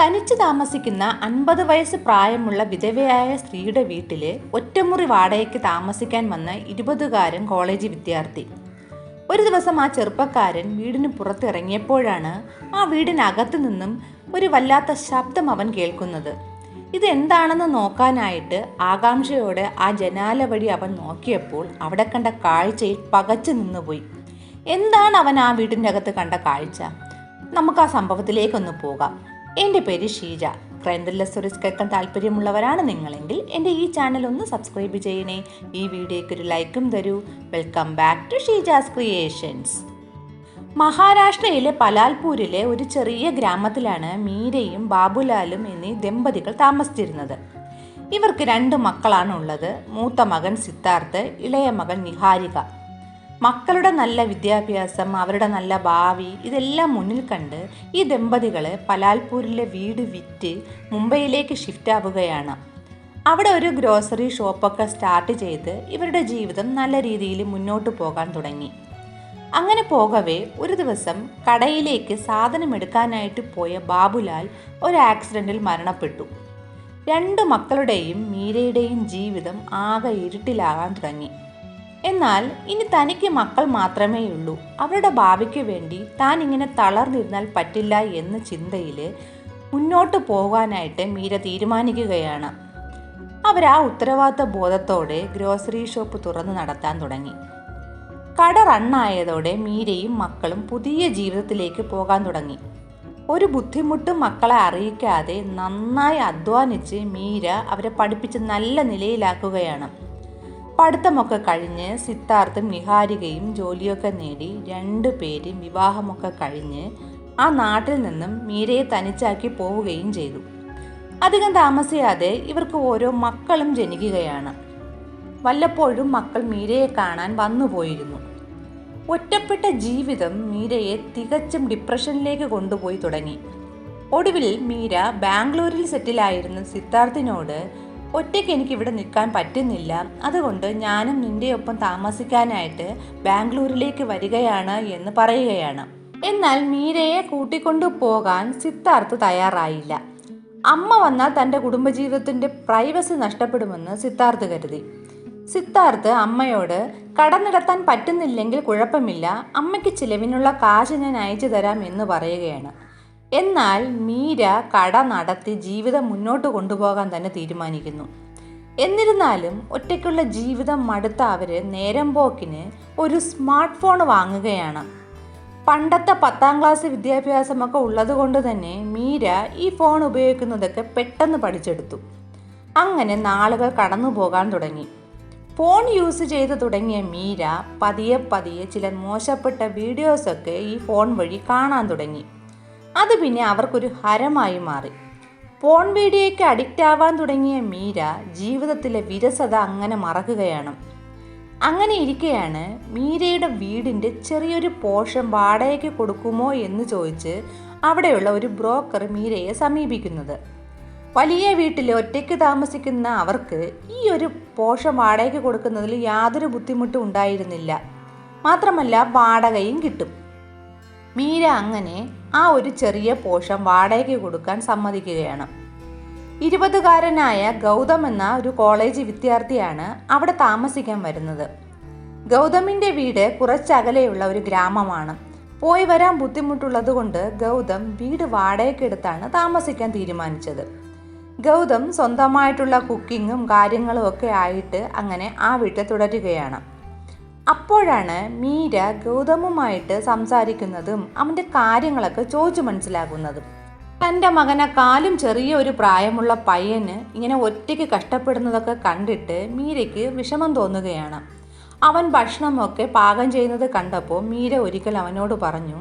തനിച്ച് താമസിക്കുന്ന അൻപത് വയസ്സ് പ്രായമുള്ള വിധവയായ സ്ത്രീയുടെ വീട്ടിൽ ഒറ്റമുറി വാടകയ്ക്ക് താമസിക്കാൻ വന്ന ഇരുപതുകാരൻ കോളേജ് വിദ്യാർത്ഥി. ഒരു ദിവസം ആ ചെറുപ്പക്കാരൻ വീടിന് പുറത്തിറങ്ങിയപ്പോഴാണ് ആ വീടിനകത്ത് നിന്നും ഒരു വല്ലാത്ത ശബ്ദം അവൻ കേൾക്കുന്നത്. ഇത് എന്താണെന്ന് നോക്കാനായിട്ട് ആകാംക്ഷയോടെ ആ ജനാല വഴി അവൻ നോക്കിയപ്പോൾ അവിടെ കണ്ട കാഴ്ചയിൽ പകച്ചു നിന്നുപോയി. എന്താണ് അവൻ ആ വീടിന്റെ അകത്ത് കണ്ട കാഴ്ച? നമുക്ക് ആ സംഭവത്തിലേക്കൊന്ന് പോകാം. എന്റെ പേര് ഷീജ. ക്രൈം ത്രില്ലർ സ്റ്റോറീസ് കേൾക്കാൻ താല്പര്യമുള്ളവരാണ് നിങ്ങളെങ്കിൽ എന്റെ ഈ ചാനൽ ഒന്ന് സബ്സ്ക്രൈബ് ചെയ്യണേ. ഈ വീഡിയോയ്ക്ക് ഒരു ലൈക്കും തരൂ. Welcome back to Sheeja's creations. മഹാരാഷ്ട്രയിലെ പലാൽപൂരിലെ ഒരു ചെറിയ ഗ്രാമത്തിലാണ് മീരയും ബാബുലാലും എന്നീ ദമ്പതികൾ താമസിച്ചിരുന്നത്. ഇവർക്ക് രണ്ട് മക്കളാണ് ഉള്ളത് മൂത്ത മകൻ സിദ്ധാർത്ഥ് ഇളയ മകൻ നിഹാരിക. മക്കളുടെ നല്ല വിദ്യാഭ്യാസം അവരുടെ നല്ല ഭാവി ഇതെല്ലാം മുന്നിൽ കണ്ട് ഈ ദമ്പതികൾ പലാൽപൂരിലെ വീട് വിറ്റ് മുംബൈയിലേക്ക് ഷിഫ്റ്റ് ആവുകയാണ്. അവിടെ ഒരു ഗ്രോസറി ഷോപ്പൊക്കെ സ്റ്റാർട്ട് ചെയ്ത് ഇവരുടെ ജീവിതം നല്ല രീതിയിൽ മുന്നോട്ട് പോകാൻ തുടങ്ങി. അങ്ങനെ പോകവേ ഒരു ദിവസം കടയിലേക്ക് സാധനം എടുക്കാനായിട്ട് പോയ ബാബുലാൽ ഒരു ആക്സിഡന്റിൽ മരണപ്പെട്ടു. രണ്ട് മക്കളുടെയും മീരയുടെയും ജീവിതം ആകെ ഇരുട്ടിലാകാൻ തുടങ്ങി. എന്നാൽ ഇനി തനിക്ക് മക്കൾ മാത്രമേയുള്ളൂ. അവരുടെ ഭാവിക്ക് വേണ്ടി താൻ ഇങ്ങനെ തളർന്നിരുന്നാൽ പറ്റില്ല എന്ന ചിന്തയിൽ മുന്നോട്ട് പോകാനായിട്ട് മീര തീരുമാനിക്കുകയാണ്. അവർ ആ ഉത്തരവാദിത്ത ബോധത്തോടെ ഗ്രോസറി ഷോപ്പ് തുറന്ന് നടത്താൻ തുടങ്ങി. കട റണ്ണായതോടെ മീരയും മക്കളും പുതിയ ജീവിതത്തിലേക്ക് പോകാൻ തുടങ്ങി. ഒരു ബുദ്ധിമുട്ടും മക്കളെ അറിയിക്കാതെ നന്നായി അധ്വാനിച്ച് മീര അവരെ പഠിപ്പിച്ച് നല്ല നിലയിലാക്കുകയാണ്. പഠിത്തമൊക്കെ കഴിഞ്ഞ് സിദ്ധാർത്ഥും നിഹാരികയും ജോലിയൊക്കെ നേടി രണ്ടു പേരും വിവാഹമൊക്കെ കഴിഞ്ഞ് ആ നാട്ടിൽ നിന്നും മീരയെ തനിച്ചാക്കി പോവുകയും ചെയ്തു. അധികം താമസിയാതെ ഇവർക്ക് ഓരോ മക്കളും ജനിക്കുകയാണ്. വല്ലപ്പോഴും മക്കൾ മീരയെ കാണാൻ വന്നുപോയിരുന്നു. ഒറ്റപ്പെട്ട ജീവിതം മീരയെ തികച്ചും ഡിപ്രഷനിലേക്ക് കൊണ്ടുപോയി തുടങ്ങി. ഒടുവിൽ മീര ബാംഗ്ലൂരിൽ സെറ്റിലായിരുന്ന സിദ്ധാർത്ഥിനോട് ഒറ്റയ്ക്ക് എനിക്ക് ഇവിടെ നിൽക്കാൻ പറ്റുന്നില്ല. അതുകൊണ്ട് ഞാനും നിന്റെ ഒപ്പം താമസിക്കാനായിട്ട് ബാംഗ്ലൂരിലേക്ക് വരികയാണ് എന്ന് പറയുകയാണ്. എന്നാൽ മീരയെ കൂട്ടിക്കൊണ്ടു പോകാൻ സിദ്ധാർത്ഥ് തയ്യാറായില്ല. അമ്മ വന്നാൽ തന്റെ കുടുംബജീവിതത്തിന്റെ പ്രൈവസി നഷ്ടപ്പെടുമെന്ന് സിദ്ധാർത്ഥ് കരുതി. സിദ്ധാർത്ഥ് അമ്മയോട് കടന്നിടത്താൻ നടത്താൻ പറ്റുന്നില്ലെങ്കിൽ കുഴപ്പമില്ല. അമ്മയ്ക്ക് ചിലവിനുള്ള കാശ് ഞാൻ അയച്ചു തരാം എന്ന് പറയുകയാണ്. എന്നാൽ മീര കട നടത്തി ജീവിതം മുന്നോട്ട് കൊണ്ടുപോകാൻ തന്നെ തീരുമാനിക്കുന്നു. എന്നിരുന്നാലും ഒറ്റയ്ക്കുള്ള ജീവിതം മടുത്ത അവർ നേരം പോക്കിന് ഒരു സ്മാർട്ട് ഫോൺ വാങ്ങുകയാണ്. പണ്ടത്തെ പത്താം ക്ലാസ് വിദ്യാഭ്യാസമൊക്കെ ഉള്ളത് കൊണ്ട് തന്നെ മീര ഈ ഫോൺ ഉപയോഗിക്കുന്നതൊക്കെ പെട്ടെന്ന് പഠിച്ചെടുത്തു. അങ്ങനെ നാളുകൾ കടന്നു പോകാൻ തുടങ്ങി. ഫോൺ യൂസ് ചെയ്ത് തുടങ്ങിയ മീര പതിയെ പതിയെ ചില മോശപ്പെട്ട വീഡിയോസൊക്കെ ഈ ഫോൺ വഴി കാണാൻ തുടങ്ങി. അത് പിന്നെ അവർക്കൊരു ഹരമായി മാറി. പോൺ വീഡിയോയ്ക്ക് അഡിക്റ്റ് ആവാൻ തുടങ്ങിയ മീര ജീവിതത്തിലെ വിരസത അങ്ങനെ മറക്കുകയാണ്. അങ്ങനെ ഇരിക്കെയാണ് മീരയുടെ വീടിന്റെ ചെറിയൊരു പോർഷൻ വാടകയ്ക്ക് കൊടുക്കുമോ എന്ന് ചോദിച്ച് അവിടെയുള്ള ഒരു ബ്രോക്കർ മീരയെ സമീപിക്കുന്നത്. വലിയ വീട്ടിൽ ഒറ്റയ്ക്ക് താമസിക്കുന്ന അവർക്ക് ഈ ഒരു പോഷൻ വാടകയ്ക്ക് കൊടുക്കുന്നതിൽ യാതൊരു ബുദ്ധിമുട്ടും ഉണ്ടായിരുന്നില്ല. മാത്രമല്ല വാടകയും കിട്ടും. മീര അങ്ങനെ ആ ഒരു ചെറിയ പോഷം വാടകയ്ക്ക് കൊടുക്കാൻ സമ്മതിക്കുകയാണ്. ഇരുപതുകാരനായ ഗൗതം എന്ന ഒരു കോളേജ് വിദ്യാർത്ഥിയാണ് അവിടെ താമസിക്കാൻ വരുന്നത്. ഗൗതമിന്റെ വീട് കുറച്ചകലെയുള്ള ഒരു ഗ്രാമമാണ്. പോയി വരാൻ ബുദ്ധിമുട്ടുള്ളത് കൊണ്ട് ഗൗതം വീട് വാടകയ്ക്കെടുത്താണ് താമസിക്കാൻ തീരുമാനിച്ചത്. ഗൗതം സ്വന്തമായിട്ടുള്ള കുക്കിങ്ങും കാര്യങ്ങളും ഒക്കെ ആയിട്ട് അങ്ങനെ ആ വീട്ടിൽ തുടരുകയാണ്. അപ്പോഴാണ് മീര ഗൗതമുമായിട്ട് സംസാരിക്കുന്നതും അവന്റെ കാര്യങ്ങളൊക്കെ ചോദിച്ചു മനസ്സിലാകുന്നതും. തന്റെ മകനെക്കാളും ചെറിയ ഒരു പ്രായമുള്ള പയ്യന് ഇങ്ങനെ ഒറ്റയ്ക്ക് കഷ്ടപ്പെടുന്നതൊക്കെ കണ്ടിട്ട് മീരയ്ക്ക് വിഷമം തോന്നുകയാണ്. അവൻ ഭക്ഷണമൊക്കെ പാകം ചെയ്യുന്നത് കണ്ടപ്പോൾ മീര ഒരിക്കൽ അവനോട് പറഞ്ഞു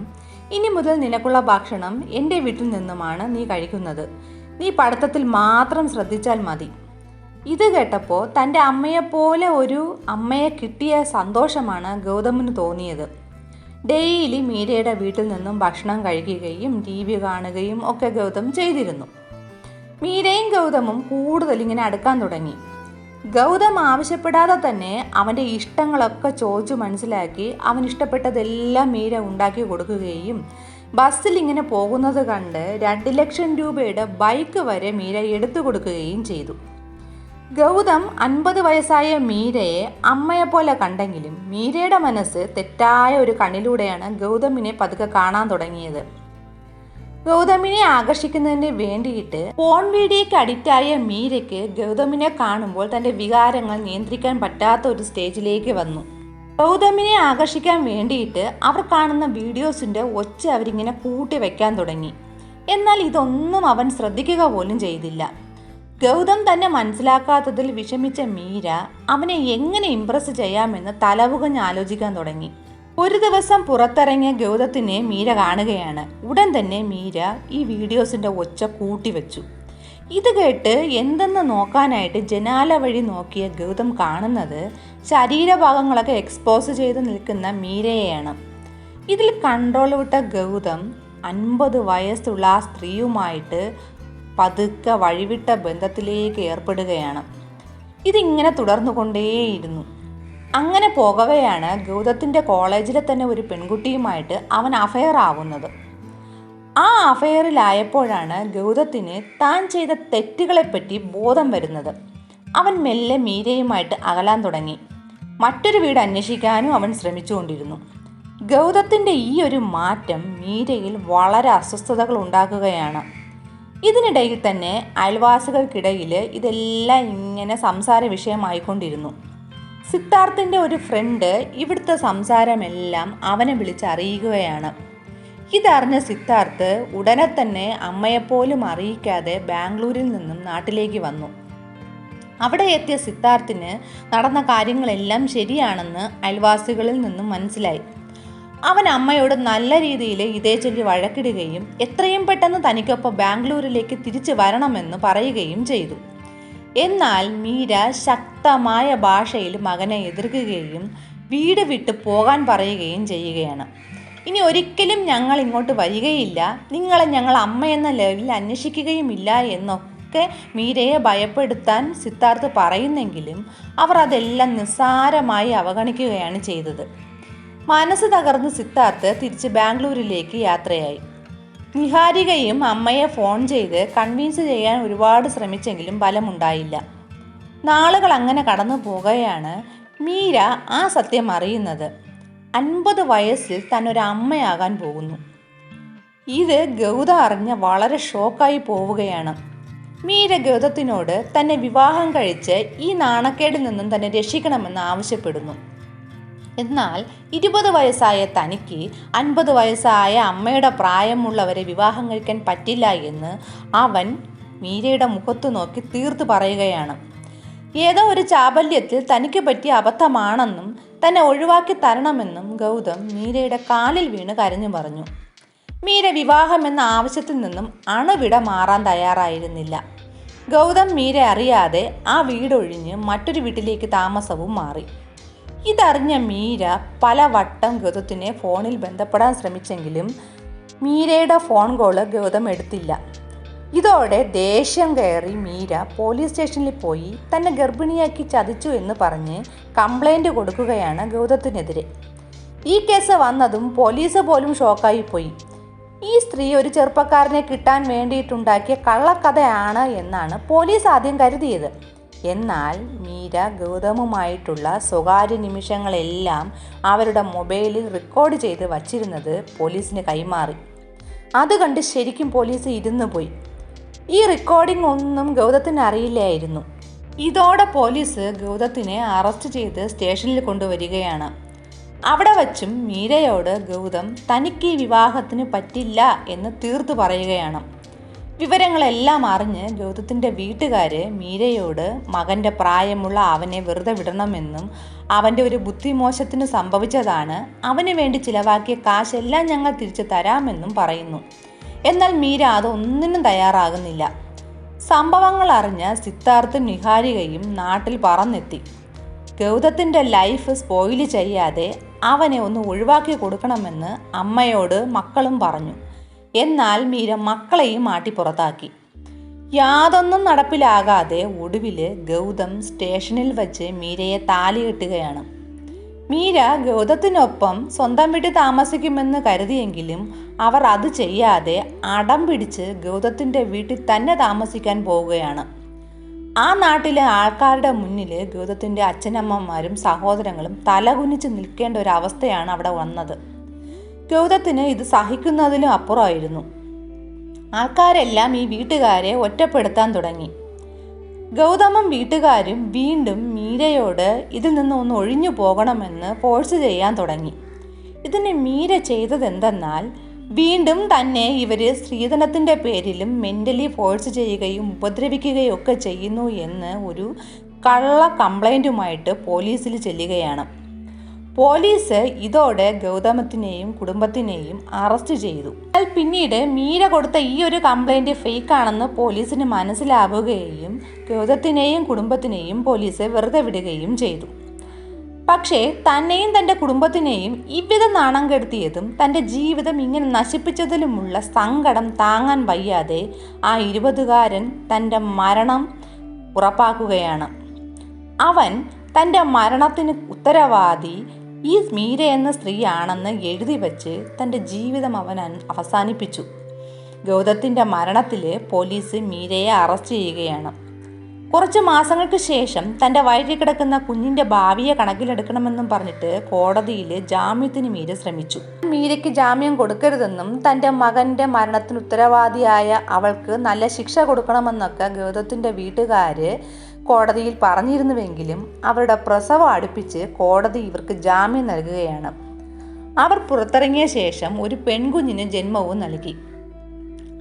ഇനി മുതൽ നിനക്കുള്ള ഭക്ഷണം എന്റെ വീട്ടിൽ നിന്നുമാണ് നീ കഴിക്കുന്നത്. നീ പഠിത്തത്തിൽ മാത്രം ശ്രദ്ധിച്ചാൽ മതി. ഇത് കേട്ടപ്പോൾ തന്റെ അമ്മയെപ്പോലെ ഒരു അമ്മയെ കിട്ടിയ സന്തോഷമാണ് ഗൗതമിന് തോന്നിയത്. ഡെയിലി മീരയുടെ വീട്ടിൽ നിന്നും ഭക്ഷണം കഴിക്കുകയും ടി വി കാണുകയും ഒക്കെ ഗൗതം ചെയ്തിരുന്നു. മീരയും ഗൗതമും കൂടുതൽ ഇങ്ങനെ അടുക്കാൻ തുടങ്ങി. ഗൗതം ആവശ്യപ്പെടാതെ തന്നെ അവന്റെ ഇഷ്ടങ്ങളൊക്കെ ചോദിച്ചു മനസ്സിലാക്കി അവൻ ഇഷ്ടപ്പെട്ടതെല്ലാം മീര ഉണ്ടാക്കി കൊടുക്കുകയും ബസ്സിൽ ഇങ്ങനെ പോകുന്നത് കണ്ട് രണ്ട് ലക്ഷം രൂപയുടെ ബൈക്ക് വരെ മീര എടുത്തു കൊടുക്കുകയും ചെയ്തു. ഗൗതം അൻപത് വയസ്സായ മീരയെ അമ്മയെപ്പോലെ കണ്ടെങ്കിലും മീരയുടെ മനസ്സ് തെറ്റായ ഒരു കണ്ണിലൂടെയാണ് ഗൗതമിനെ പതുക്കെ കാണാൻ തുടങ്ങിയത്. ഗൗതമിനെ ആകർഷിക്കുന്നതിന് വേണ്ടിയിട്ട് ഫോൺ വീഡിയോയ്ക്ക് അഡിക്റ്റായ മീരയ്ക്ക് ഗൗതമിനെ കാണുമ്പോൾ തന്റെ വികാരങ്ങൾ നിയന്ത്രിക്കാൻ പറ്റാത്ത ഒരു സ്റ്റേജിലേക്ക് വന്നു. ഗൗതമിനെ ആകർഷിക്കാൻ വേണ്ടിയിട്ട് അവർ കാണുന്ന വീഡിയോസിന്റെ ഒച്ച അവരിങ്ങനെ കൂട്ടി വെക്കാൻ തുടങ്ങി. എന്നാൽ ഇതൊന്നും അവൻ ശ്രദ്ധിക്കുക പോലും ചെയ്തില്ല. ഗൗതം തന്നെ മനസ്സിലാക്കാത്തതിൽ വിഷമിച്ച മീര അവനെ എങ്ങനെ ഇംപ്രസ് ചെയ്യാമെന്ന് തലവുകഞ്ഞ് ആലോചിക്കാൻ തുടങ്ങി. ഒരു ദിവസം പുറത്തിറങ്ങിയ ഗൗതത്തിനെ മീര കാണുകയാണ്. ഉടൻ തന്നെ മീര ഈ വീഡിയോസിന്റെ ഒച്ച കൂട്ടിവെച്ചു. ഇത് കേട്ട് എന്തെന്ന് നോക്കാനായിട്ട് ജനാല വഴി നോക്കിയ ഗൗതം കാണുന്നത് ശരീരഭാഗങ്ങളൊക്കെ എക്സ്പോസ് ചെയ്ത് നിൽക്കുന്ന മീരയെയാണ്. ഇതിൽ കൺട്രോൾ വിട്ട ഗൗതം അൻപത് വയസ്സുള്ള ആ സ്ത്രീയുമായിട്ട് പതുക്കെ വഴിവിട്ട ബന്ധത്തിലേക്ക് ഏർപ്പെടുകയാണ്. ഇതിങ്ങനെ തുടർന്നുകൊണ്ടേയിരുന്നു. അങ്ങനെ പോകവെയാണ് ഗൗതത്തിന്റെ കോളേജിലെ തന്നെ ഒരു പെൺകുട്ടിയുമായിട്ട് അവൻ അഫയർ ആവുന്നത്. ആ അഫയറിലായപ്പോഴാണ് ഗൗതത്തിന് താൻ ചെയ്ത തെറ്റുകളെപ്പറ്റി ബോധം വരുന്നത്. അവൻ മെല്ലെ മീരയുമായിട്ട് അകലാൻ തുടങ്ങി. മറ്റൊരു വീട് അന്വേഷിക്കാനും അവൻ ശ്രമിച്ചുകൊണ്ടിരുന്നു. ഗൗതത്തിന്റെ ഈ ഒരു മാറ്റം മീരയിൽ വളരെ അസ്വസ്ഥതകൾ ഉണ്ടാക്കുകയാണ്. ഇതിനിടയിൽ തന്നെ അയൽവാസികൾക്കിടയിൽ ഇതെല്ലാം ഇങ്ങനെ സംസാര വിഷയമായിക്കൊണ്ടിരുന്നു. സിദ്ധാർത്ഥിന്റെ ഒരു ഫ്രണ്ട് ഇവിടുത്തെ സംസാരമെല്ലാം അവനെ വിളിച്ചറിയിക്കുകയാണ് ഇതറിഞ്ഞ സിദ്ധാർത്ഥ് ഉടനെ തന്നെ അമ്മയെപ്പോലും അറിയിക്കാതെ ബാംഗ്ലൂരിൽ നിന്നും നാട്ടിലേക്ക് വന്നു. അവിടെ എത്തിയ സിദ്ധാർത്ഥിന് നടന്ന കാര്യങ്ങളെല്ലാം ശരിയാണെന്ന് അയൽവാസികളിൽ നിന്നും മനസ്സിലായി. അവൻ അമ്മയോട് നല്ല രീതിയിൽ ഇതേ ചൊല്ലി വഴക്കിടുകയും എത്രയും പെട്ടെന്ന് തനിക്കൊപ്പം ബാംഗ്ലൂരിലേക്ക് തിരിച്ചു വരണമെന്ന് പറയുകയും ചെയ്തു. എന്നാൽ മീര ശക്തമായ ഭാഷയിൽ മകനെ എതിർക്കുകയും വീട് വിട്ട് പോകാൻ പറയുകയും ചെയ്യുകയാണ്. ഇനി ഒരിക്കലും ഞങ്ങൾ ഇങ്ങോട്ട് വരികയില്ല. നിങ്ങളെ ഞങ്ങൾ അമ്മയെന്ന ലെവലിൽ അന്വേഷിക്കുകയുമില്ല എന്നൊക്കെ മീരയെ ഭയപ്പെടുത്താൻ സിദ്ധാർത്ഥ് പറയുന്നെങ്കിലും അവർ അതെല്ലാം നിസ്സാരമായി അവഗണിക്കുകയാണ് ചെയ്തത്. മനസ്സ് തകർന്ന് സിദ്ധാർത്ഥ് തിരിച്ച് ബാംഗ്ലൂരിലേക്ക് യാത്രയായി. നിഹാരികയും അമ്മയെ ഫോൺ ചെയ്ത് കൺവിൻസ് ചെയ്യാൻ ഒരുപാട് ശ്രമിച്ചെങ്കിലും ഫലമുണ്ടായില്ല. നാളുകൾ അങ്ങനെ കടന്നു പോകുകയാണ് മീര ആ സത്യം അറിയുന്നത്. അൻപത് വയസ്സിൽ തന്നൊരു അമ്മയാകാൻ പോകുന്നു. ഇത് ഗൗത അറിഞ്ഞ വളരെ ഷോക്കായി പോവുകയാണ്. മീര ഗൗതത്തിനോട് തന്നെ വിവാഹം കഴിച്ച് ഈ നാണക്കേടിൽ നിന്നും തന്നെ രക്ഷിക്കണമെന്ന് ആവശ്യപ്പെടുന്നു. എന്നാൽ ഇരുപത് വയസ്സായ തനിക്ക് അൻപത് വയസ്സായ അമ്മയുടെ പ്രായമുള്ളവരെ വിവാഹം കഴിക്കാൻ പറ്റില്ല എന്ന് അവൻ മീരയുടെ മുഖത്തു നോക്കി തീർത്ത് പറയുകയാണ്. ഏതോ ഒരു ചാബല്യത്തിൽ തനിക്ക് പറ്റിയ അബദ്ധമാണെന്നും തന്നെ ഒഴിവാക്കി തരണമെന്നും ഗൗതം മീരയുടെ കാലിൽ വീണ് കരഞ്ഞു പറഞ്ഞു. മീര വിവാഹം എന്ന ആവശ്യത്തിൽ നിന്നും അണുവിട മാറാൻ തയ്യാറായിരുന്നില്ല. ഗൗതം മീര അറിയാതെ ആ വീടൊഴിഞ്ഞ് മറ്റൊരു വീട്ടിലേക്ക് താമസവും മാറി. ഇതറിഞ്ഞ മീര പലവട്ടം ഗൗതത്തിനെ ഫോണിൽ ബന്ധപ്പെടാൻ ശ്രമിച്ചെങ്കിലും മീരയുടെ ഫോൺ കോൾ ഗൗതം എടുത്തില്ല. ഇതോടെ ദേഷ്യം കയറി മീര പോലീസ് സ്റ്റേഷനിൽ പോയി തന്നെ ഗർഭിണിയാക്കി ചതിച്ചു എന്ന് പറഞ്ഞ് കംപ്ലൈന്റ് കൊടുക്കുകയാണ് ഗൗതത്തിനെതിരെ. ഈ കേസ് വന്നതും പോലീസ് പോലും ഷോക്കായി പോയി. ഈ സ്ത്രീ ഒരു ചെറുപ്പക്കാരനെ കിട്ടാൻ വേണ്ടിയിട്ടുണ്ടാക്കിയ കള്ളക്കഥയാണ് എന്നാണ് പോലീസ് ആദ്യം കരുതിയത്. എന്നാൽ മീര ഗൗതമുമായിട്ടുള്ള സ്വകാര്യ നിമിഷങ്ങളെല്ലാം അവരുടെ മൊബൈലിൽ റെക്കോർഡ് ചെയ്ത് വച്ചിരുന്നത് പോലീസിന് കൈമാറി. അത് കണ്ട് ശരിക്കും പോലീസ് ഇരുന്നു പോയി. ഈ റെക്കോർഡിംഗ് ഒന്നും ഗൗതത്തിന് അറിയില്ലായിരുന്നു. ഇതോടെ പോലീസ് ഗൗതത്തിനെ അറസ്റ്റ് ചെയ്ത് സ്റ്റേഷനിൽ കൊണ്ടുവരികയാണ്. അവിടെ വച്ചും മീരയോട് ഗൗതം തനിക്ക് ഈ വിവാഹത്തിന് പറ്റില്ല എന്ന് തീർത്തു പറയുകയാണ്. വിവരങ്ങളെല്ലാം അറിഞ്ഞ് ജ്യോതിത്തിന്റെ വീട്ടുകാർ മീരയോട് മകന്റെ പ്രായമുള്ള അവനെ വെറുതെ വിടണമെന്നും അവന്റെ ഒരു ബുദ്ധിമോശത്തിന് സംഭവിച്ചതാണ് അവന് വേണ്ടി ചിലവാക്കിയ കാശെല്ലാം ഞങ്ങൾ തിരിച്ചു തരാമെന്നും പറയുന്നു. എന്നാൽ മീര അതൊന്നിനും തയ്യാറാകുന്നില്ല. സംഭവങ്ങൾ അറിഞ്ഞ സിദ്ധാർത്ഥും നിഹാരികയും നാട്ടിൽ പറന്നെത്തി. ഗൗതത്തിന്റെ ലൈഫ് സ്പോയിൽ ചെയ്യാതെ അവനെ ഒന്ന് ഒഴിവാക്കി കൊടുക്കണമെന്ന് അമ്മയോട് മക്കളും പറഞ്ഞു. എന്നാൽ മീര മക്കളെയും മാട്ടിപ്പുറത്താക്കി പുറത്താക്കി. യാതൊന്നും നടപ്പിലാകാതെ ഒടുവിൽ ഗൗതം സ്റ്റേഷനിൽ വച്ച് മീരയെ താലി കെട്ടുകയാണ് മീര ഗൗതത്തിനൊപ്പം സ്വന്തം വീട്ടിൽ താമസിക്കുമെന്ന് കരുതിയെങ്കിലും അവർ അത് ചെയ്യാതെ അടം പിടിച്ച് ഗൗതത്തിന്റെ വീട്ടിൽ തന്നെ താമസിക്കാൻ പോവുകയാണ്. ആ നാട്ടിലെ ആൾക്കാരുടെ മുന്നിൽ ഗൗതത്തിന്റെ അച്ഛനമ്മമാരും സഹോദരങ്ങളും തലകുനിച്ച് നിൽക്കേണ്ട ഒരു അവസ്ഥയാണ് അവിടെ വന്നത്. ഗൗതത്തിന് ഇത് സഹിക്കുന്നതിലും അപ്പുറമായിരുന്നു. ആൾക്കാരെല്ലാം ഈ വീട്ടുകാരെ ഒറ്റപ്പെടുത്താൻ തുടങ്ങി. ഗൗതമും വീട്ടുകാരും വീണ്ടും മീരയോട് ഇതിൽ നിന്ന് ഒന്ന് ഒഴിഞ്ഞു പോകണമെന്ന് ഫോഴ്സ് ചെയ്യാൻ തുടങ്ങി. ഇതിന് മീര ചെയ്തതെന്തെന്നാൽ വീണ്ടും തന്നെ ഇവർ സ്ത്രീധനത്തിന്റെ പേരിലും മെന്റലി ഫോഴ്സ് ചെയ്യുകയും ഉപദ്രവിക്കുകയും ഒക്കെ ചെയ്യുന്നു എന്ന് ഒരു കള്ള കംപ്ലൈന്റുമായിട്ട് പോലീസിൽ ചെല്ലുകയാണ്. പോലീസ് ഇതോടെ ഗൗതമത്തിനെയും കുടുംബത്തിനെയും അറസ്റ്റ് ചെയ്തു. എന്നാൽ പിന്നീട് മീര കൊടുത്ത ഈ ഒരു കംപ്ലൈന്റ് ഫേക്കാണെന്ന് പോലീസിന് മനസ്സിലാവുകയും ഗൗതത്തിനെയും കുടുംബത്തിനെയും പോലീസ് വെറുതെ വിടുകയും ചെയ്തു. പക്ഷേ തന്നെയും തന്റെ കുടുംബത്തിനെയും ഇവ്വിധം നാണം കെടുത്തിയതും തന്റെ ജീവിതം ഇങ്ങനെ നശിപ്പിച്ചതിലുമുള്ള സങ്കടം താങ്ങാൻ വയ്യാതെ ആ ഇരുപതുകാരൻ തന്റെ മരണം ഉറപ്പാക്കുകയാണ്. അവൻ തന്റെ മരണത്തിന് ഉത്തരവാദി ഈ മീര എന്ന സ്ത്രീയാണെന്ന് എഴുതി വച്ച് തന്റെ ജീവിതം അവൻ അവസാനിപ്പിച്ചു. ഗൗതത്തിന്റെ മരണത്തിൽ പോലീസ് മീരയെ അറസ്റ്റ് ചെയ്യുകയാണ്. കുറച്ച് മാസങ്ങൾക്ക് ശേഷം തന്റെ വയറ്റിൽ കിടക്കുന്ന കുഞ്ഞിന്റെ ഭാവിയെ കണക്കിലെടുക്കണമെന്നും പറഞ്ഞിട്ട് കോടതിയിൽ ജാമ്യത്തിന് മീര ശ്രമിച്ചു. മീരയ്ക്ക് ജാമ്യം കൊടുക്കരുതെന്നും തന്റെ മകന്റെ മരണത്തിന് ഉത്തരവാദിയായ അവൾക്ക് നല്ല ശിക്ഷ കൊടുക്കണമെന്നൊക്കെ ഗൗതത്തിന്റെ വീട്ടുകാർ കോടതിയിൽ പറഞ്ഞിരുന്നുവെങ്കിലും അവരുടെ പ്രസവം അടുപ്പിച്ച് കോടതി ഇവർക്ക് ജാമ്യം നൽകുകയാണ്. അവർ പുറത്തിറങ്ങിയ ശേഷം ഒരു പെൺകുഞ്ഞിന് ജന്മവും നൽകി.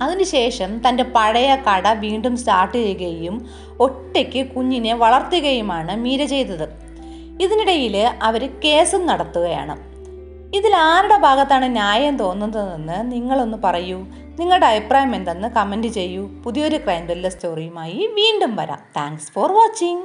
അതിനുശേഷം തന്റെ പഴയ കട വീണ്ടും സ്റ്റാർട്ട് ചെയ്യുകയും ഒറ്റയ്ക്ക് കുഞ്ഞിനെ വളർത്തുകയുമാണ് മീര ചെയ്തത്. ഇതിനിടയിൽ അവർ കേസും നടത്തുകയാണ്. ഇതിൽ ആരുടെ ഭാഗത്താണ് ന്യായം തോന്നുന്നതെന്ന് നിങ്ങളൊന്ന് പറയൂ. നിങ്ങളുടെ അഭിപ്രായം എന്തെന്ന് കമന്റ് ചെയ്യൂ. പുതിയൊരു ക്രൈം ത്രില്ലർ സ്റ്റോറിയുമായി വീണ്ടും വരാം. Thanks for watching